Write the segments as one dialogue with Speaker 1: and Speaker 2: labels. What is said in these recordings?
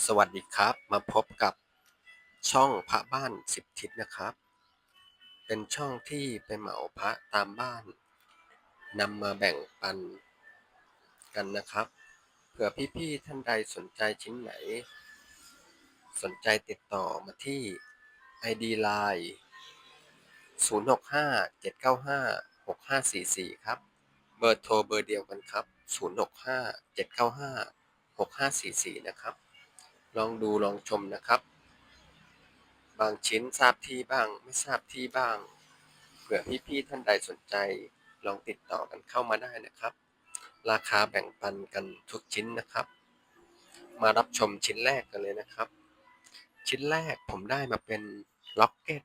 Speaker 1: สวัสดีครับมาพบกับช่องพระบ้านสิบทิศนะครับ เป็นช่องที่ไปเหมาพระตามบ้านนำมาแบ่งปันกันนะครับ เผื่อพี่ๆท่านใดสนใจชิ้นไหน สนใจติดต่อมาที่ ID Line 065 795 6544 ครับ เบอร์โทรเบอร์เดียวกันครับ 065 795 6544 นะครับ ลองดูลองชมนะครับ บางชิ้นทราบที่บ้าง ไม่ทราบที่บ้าง เผื่อพี่ๆท่านใดสนใจ ลองติดต่อกันเข้ามาได้นะครับ ราคาแบ่งปันกันทุกชิ้นนะครับ มารับชมชิ้นแรกกันเลยนะครับ ชิ้นแรกผมได้มาเป็นล็อกเก็ต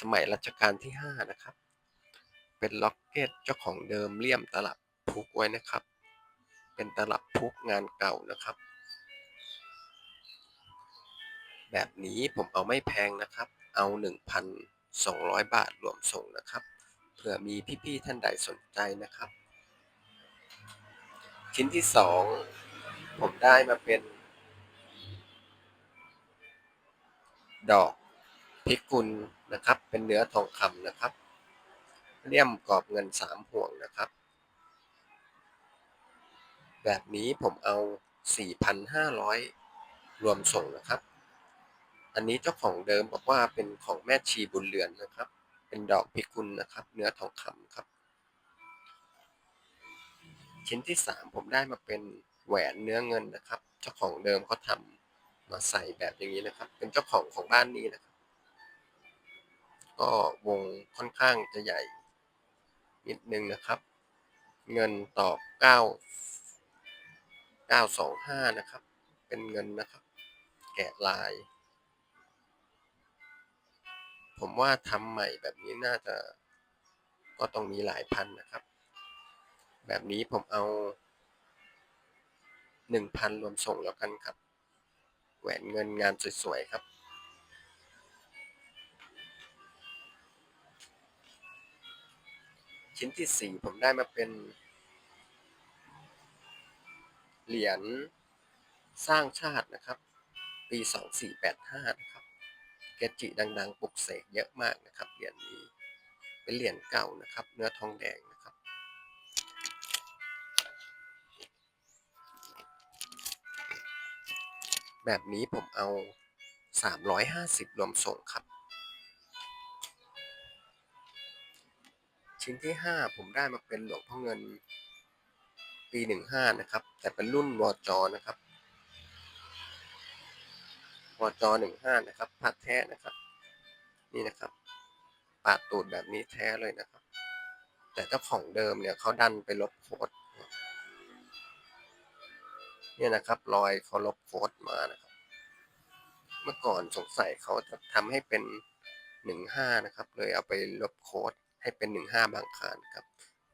Speaker 1: สมัยรัชกาลที่ 5 นะครับ เป็นล็อกเก็ตเจ้าของเดิมเลี่ยมตลับพุกไว้นะครับ เป็นตลับพุกงานเก่านะครับ แบบนี้ผมเอาไม่แพงนะครับ เอา 1,200 บาทรวมส่งนะครับ เผื่อมีพี่ๆท่านใดสนใจนะครับ ชิ้นที่ 2 ผมได้มาเป็น ดอกพิกุลนะครับ เป็นเนื้อทองคำนะครับ เลี่ยมกรอบเงินสามห่วงนะครับ แบบนี้ผมเอา 4,500 รวมส่งนะครับ อันนี้เจ้าของเดิมบอกว่าเป็นของแม่ชีบุญเรือนนะครับ เป็นดอกพิกุลนะครับ เนื้อทองคำครับ ชิ้นที่สามผมได้มาเป็นแหวนเนื้อเงินนะครับ เจ้าของเดิมเขาทำมาใส่แบบอย่างนี้นะครับ เป็นเจ้าของของบ้านนี้นะครับ ก็วงค่อนข้างจะใหญ่ นิดนึงนะครับ เงินตอบเก้าเก้าสองห้านะครับ เป็นเงินนะครับ แกะลาย ผมว่าทำใหม่แบบนี้น่าจะก็ต้องมีหลายพันนะครับ แบบนี้ผมเอาหนึ่งพันรวมส่งแล้วกันครับ แหวนเงินงานสวยๆครับ ชิ้นที่สี่ผมได้มาเป็น เหรียญสร้างชาตินะครับ ปี2485นะครับ เกจิดัง ๆปลุกเสกเยอะมากนะครับเหรียญนี้เป็นเหรียญเก่านะครับ เนื้อทองแดงนะครับ แบบนี้ผมเอา 350 รวมส่งครับ ชิ้นที่ 5 ผมได้มาเป็นหลวงพ่อเงินปี 15 นะครับ แต่เป็นรุ่นวอจอนะครับ วจ15นะครับพัดแท้นะครับ นี่นะครับปาดตูดแบบนี้แท้เลยนะครับ แต่เจ้าของเดิมเนี่ยเขาดันไปลบโค้ดเนี่ยนะครับ รอยเขาลบโค้ดมานะครับ เมื่อก่อนสงสัยเขาจะทำให้เป็น15นะครับ เลยเอาไปลบโค้ดให้เป็น15บางคานครับ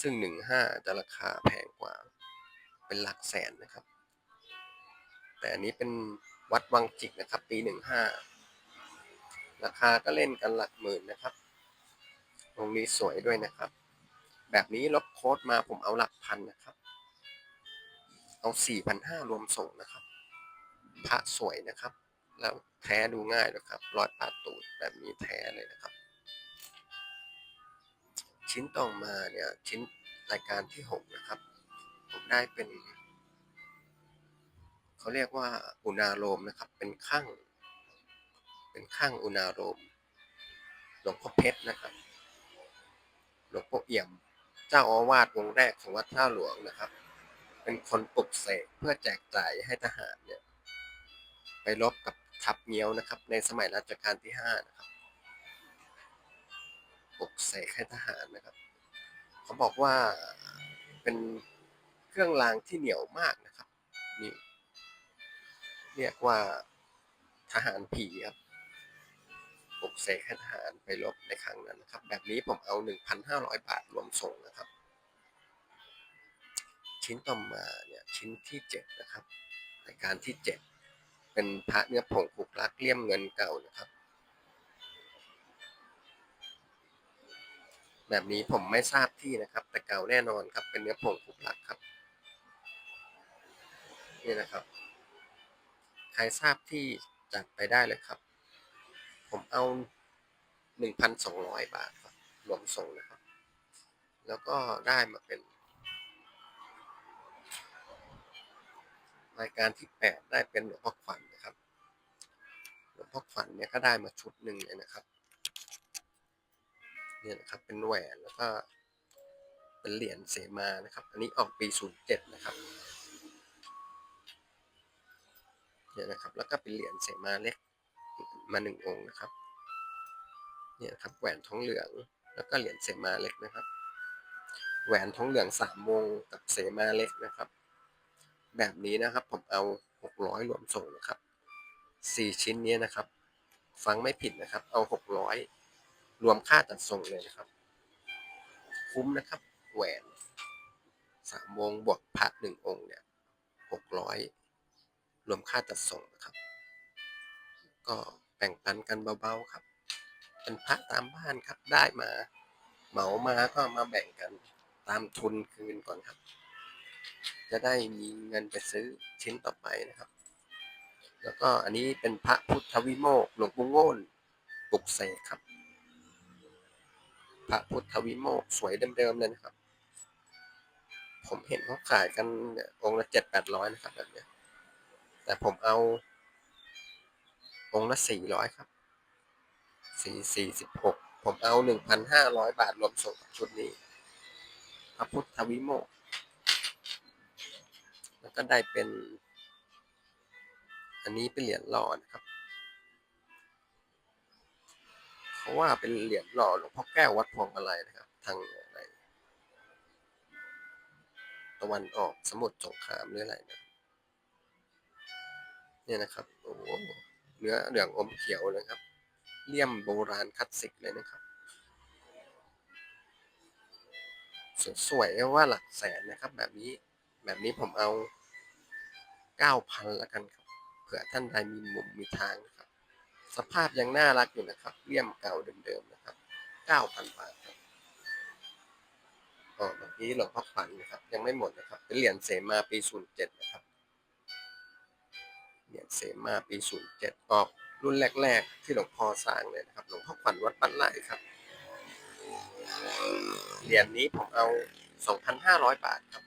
Speaker 1: ซึ่ง15จะราคาแพงกว่า เป็นหลักแสนนะครับ แต่อันนี้เป็น วัดวังจิกนะครับ ปี15ราคาก็เล่นกันหลักหมื่นนะครับตรงนี้สวยด้วยนะครับ แบบนี้ลบโค้ดมาผมเอาหลักพันนะครับ เอา4,500รวมส่งนะครับ พระสวยนะครับ แล้วแท้ดูง่ายนะครับรอยปาตูดแบบนี้แท้เลยนะครับ ชิ้นต่อมาเนี่ยชิ้นรายการที่6นะครับ ผมได้เป็น เขาเรียกว่าอุณาโลมนะครับ เป็นข้าง เป็นข้างอุณาโลมหลวงพ่อเพชรนะครับ หลวงพ่อเอี่ยม เจ้าอาวาสองค์แรกของวัดท่าหลวงนะครับ เป็นคนปลุกเสกเพื่อแจกจ่ายให้ทหารเนี่ยไปรบกับทัพเงี้ยวนะครับ ในสมัยรัชกาลที่ห้านะครับปลุกเสกให้ทหารนะครับ เขาบอกว่าเป็นเครื่องรางที่เหนียวมากนะครับนี่ เรียกว่าทหารผีครับปลุกเสกให้ทหารไปรบในครั้งนั้นนะครับ แบบนี้ผมเอา 1,500 บาทรวมส่งนะครับ ชิ้นต่อมาเนี่ยชิ้นที่ 7 นะครับรายการที่ 7 เป็นพระเนื้อผงผูกรักเลี่ยมเงินเก่านะครับ แบบนี้ผมไม่ทราบที่นะครับ แต่เก่าแน่นอนครับเป็นเนื้อผงผูกรักครับนี่นะครับ รทราบที่จัดไปได้เลยครับ ผมเอา 1,200 บาทครับรวมส่งนะครับ แล้วก็ได้มาเป็น รายการที่ 8 ได้เป็นหลวงพ่อขวัญนะครับหลวงพ่อขวัญเนี่ยก็ได้มาชุดหนึ่งเลยนะครับเนี่ยนะครับเป็นแหวนแล้วก็เป็นเหรียญเสมานะครับ อันนี้ออกปี 07 นะครับ เนี่ยนะครับ แล้วก็เป็นเหรียญเสมาเล็กมาหนึ่งองค์นะครับ เนี่ยครับแหวนทองเหลือง แล้วก็เหรียญเสมาเล็กนะครับ แหวนทองเหลืองสามวงกับเสมาเล็กนะครับ แบบนี้นะครับผมเอา600รวมส่งนะครับ4ชิ้นนี้นะครับ ฟังไม่ผิดนะครับ เอา600รวมค่าจัดส่งเลยนะครับ คุ้มนะครับ แหวนสามวงบวกพระหนึ่งองค์เนี่ย600 รวมค่าจัดส่งนะครับ ก็แบ่งปันกันเบาๆครับ เป็นพระตามบ้านครับได้มาเหมามาก็มาแบ่งกันตามทุนคืนก่อนครับ จะได้มีเงินไปซื้อชิ้นต่อไปนะครับ แล้วก็อันนี้เป็นพระพุทธวิโมกขหลวงปู่โง่นปลุกเสกครับ พระพุทธวิโมกขสวยเดิมๆเลยนะครับ ผมเห็นเขาขายกันองค์ละเจ็ดแปดร้อยนะครับแบบเนี้ย แต่ผมเอา องค์ละสี่ร้อยครับสี่สี่สิบหกผมเอาหนึ่งพันห้าร้อยบาทรวมส่งชุดนี้ พระพุทธวิโมกข์แล้วก็ได้เป็น อันนี้เป็นเหรียญหล่อนะครับเขาว่าเป็นเหรียญหล่อหลวงพ่อแก้ววัดพวงมาลัยนะครับ ทางอะไรตะวันออกสมุทรสงครามหรืออะไรนะ เนี่ยนะครับโอ้โหเนื้อเหลืองอมเขียวเลยครับเลี่ยมโบราณคลาสสิกเลยนะครับสวยๆว่าหลักแสนนะครับ แบบนี้แบบนี้ผมเอาเก้าพันละกันครับเผื่อท่านใดมีมุมมีทางนะครับ สภาพยังน่ารักอยู่นะครับเลี่ยมเก่าเดิมๆนะครับเก้าพันบาทครับอ๋อเมื่อกี้หลวงพ่อขวัญนะครับ ยังไม่หมดนะครับ เป็นเหรียญเสมาปีศูนย์เจ็ดนะครับ เหรียญเสมาปีศูนย์เจ็ดออกรุ่นแรก ๆ ที่หลวงพ่อสร้างเลยนะครับ หลวงพ่อขวัญวัดบ้นไร่ครับ เหรียญนี้ผมเอา 2,500 บาทครับ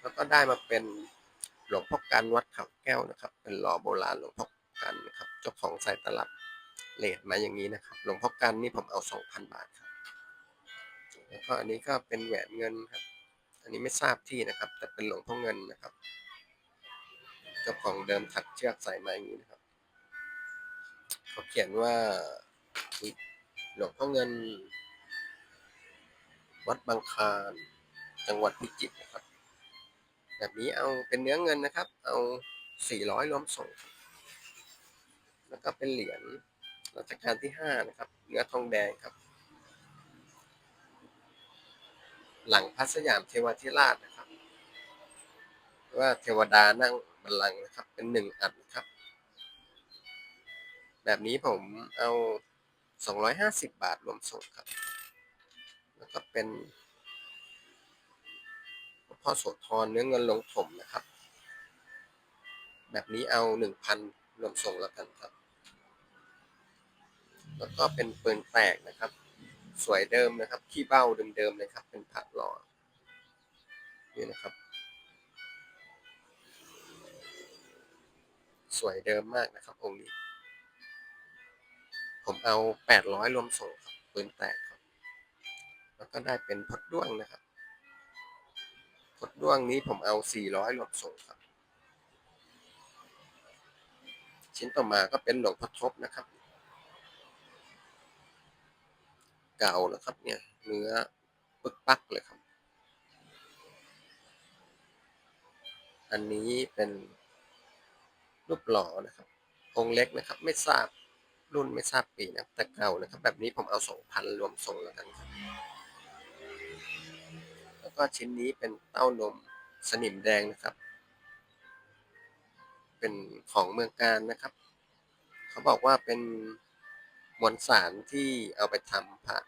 Speaker 1: แล้วก็ได้มาเป็นหลวงพ่อกันวัดเขาแก้วนะครับ เป็นหล่อโบราณหลวงพ่อกันนะครับ เจ้าของสายตลับเลทมาอย่างนี้นะครับ หลวงพ่อกันนี่ผมเอา 2,000 บาทครับ แล้วก็อันนี้ก็เป็นแหวนเงินครับ อันนี้ไม่ทราบที่นะครับ แต่เป็นหลวงพ่อเงินนะครับ เจ้าของเดิมถักเชือกใส่มาอย่างนี้นะครับ เขาเขียนว่าหลวงพ่อเงิน วัดบางคานจังหวัดพิจิตรนะครับ แบบนี้เอาเป็นเนื้อเงินนะครับ เอา400รวมส่ง แล้วก็เป็นเหรียญรัชกาลที่5นะครับ เนื้อทองแดงครับ หลังพระสยามเทวทิราชนะครับ ว่าเทวดานั่ง บัลลังก์นะครับ เป็นหนึ่งอันนะครับ แบบนี้ผมเอา250บาทรวมส่งครับ แล้วก็เป็นพ่อโสธรเนื้อเงินลงถมนะครับ แบบนี้เอา1,000รวมส่งแล้วกันครับ แล้วก็เป็นปืนแตกนะครับ สวยเดิมนะครับ ขี้เบ้าเดิมๆเลยครับ เป็นผักหล่อนี่นะครับ สวยเดิมมากนะครับองค์นี้ ผมเอา 800 รวมส่งครับปืนแตกครับ แล้วก็ได้เป็นพดด้วงนะครับพดด้วงนี้ผมเอา 400 รวมส่งครับ ชิ้นต่อมาก็เป็นหลวงพ่อทบนะครับ เก่านะครับเนี่ยเนื้อปึกปักเลยครับ อันนี้เป็น รูปหล่อนะครับ องค์เล็กนะครับ ไม่ทราบรุ่นไม่ทราบปีนะแต่เก่านะครับ แบบนี้ผมเอา2,000รวมส่งแล้วกันครับแล้วก็ชิ้นนี้เป็นเต้านมสนิมแดงนะครับ เป็นของเมืองการนะครับ เขาบอกว่าเป็นมวลสารที่เอาไปทำพระ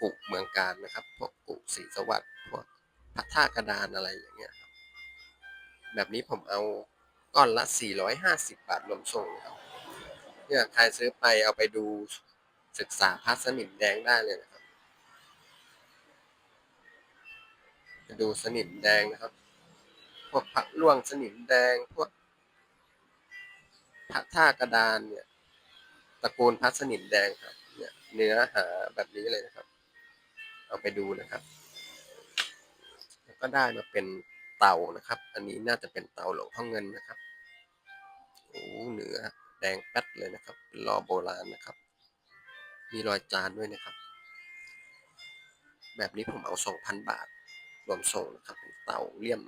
Speaker 1: กุเมืองการนะครับ พวกกุศรีสวัสดิ์พวกพระท่ากระดานอะไรอย่างเงี้ยครับแบบนี้ผมเอา ก้อนละ 450 บาทรวมส่งนะครับเนี่ยใครซื้อไปเอาไปดูศึกษาพัสนิมแดงได้เลยนะครับไปดูสนิมแดงนะครับ พวกผักล่วงสนิมแดงพวกผักท่ากระดานเนี่ยตระกูลพัสนิมแดงครับ เนี่ยเนื้อหาแบบนี้เลยนะครับ เอาไปดูนะครับ ก็ได้มาเป็น เต่านะครับ อันนี้น่าจะเป็นเต่าหลวงพ่อเงินนะครับโอ้เนื้อแดงแป๊ดเลยนะครับเป็นรอโบราณนะครับ มีรอยจานด้วยนะครับ แบบนี้ผมเอา2,000บาท รวมส่งนะครับเป็นเต่าเลี่ยม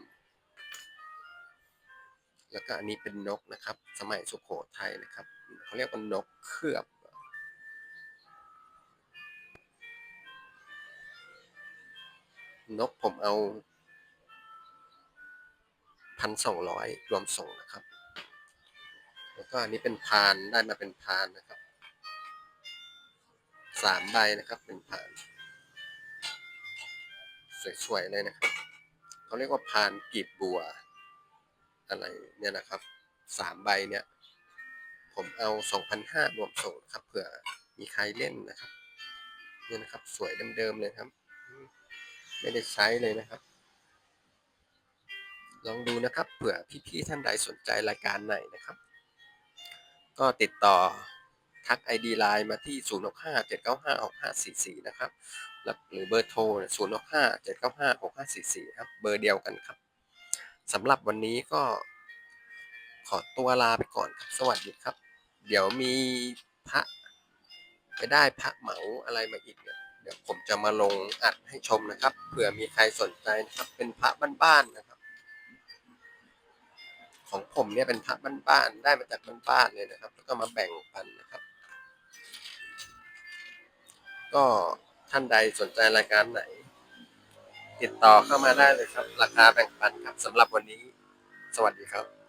Speaker 1: แล้วก็อันนี้เป็นนกนะครับ สมัยสุโขทัยนะครับเขาเรียกว่านกเคลือบนกผมเอา พันสองร้อยรวมส่งนะครับ แล้วก็อันนี้เป็นพานได้มาเป็นพานนะครับสามใบนะครับ เป็นพาน สวยๆเลยนะครับเขาเรียกว่าพานกีบบัว อะไรเนี่ยนะครับสามใบเนี่ย ผมเอาสองพันห้ารวมส่งครับเผื่อมีใครเล่นนะครับเนี่ยนะครับ สวยเดิมๆเลยครับ ไม่ได้ใช้เลยนะครับ ลองดูนะครับเผื่อพี่ๆท่านใดสนใจรายการไหนนะครับ ก็ติดต่อทัก ID Line มาที่ 065 795 6544 นะครับหรือเบอร์โทร 065 795 6544 ครับ เบอร์เดียวกันครับสำหรับวันนี้ก็ขอตัวลาไปก่อนครับ สวัสดีครับ เดี๋ยวมีพระไปได้พระเหมาอะไรมาอีกเนี่ยเดี๋ยวผมจะมาลงอัดให้ชมนะครับเผื่อมีใครสนใจนะครับเป็นพระบ้านๆนะครับ ของผมเนี่ยเป็นพระบ้านๆได้มาจากบ้านๆเลยนะครับ แล้วก็มาแบ่งปันนะครับ ก็ท่านใดสนใจรายการไหน ติดต่อเข้ามาได้เลยครับ ราคาแบ่งปันครับสำหรับวันนี้ สวัสดีครับ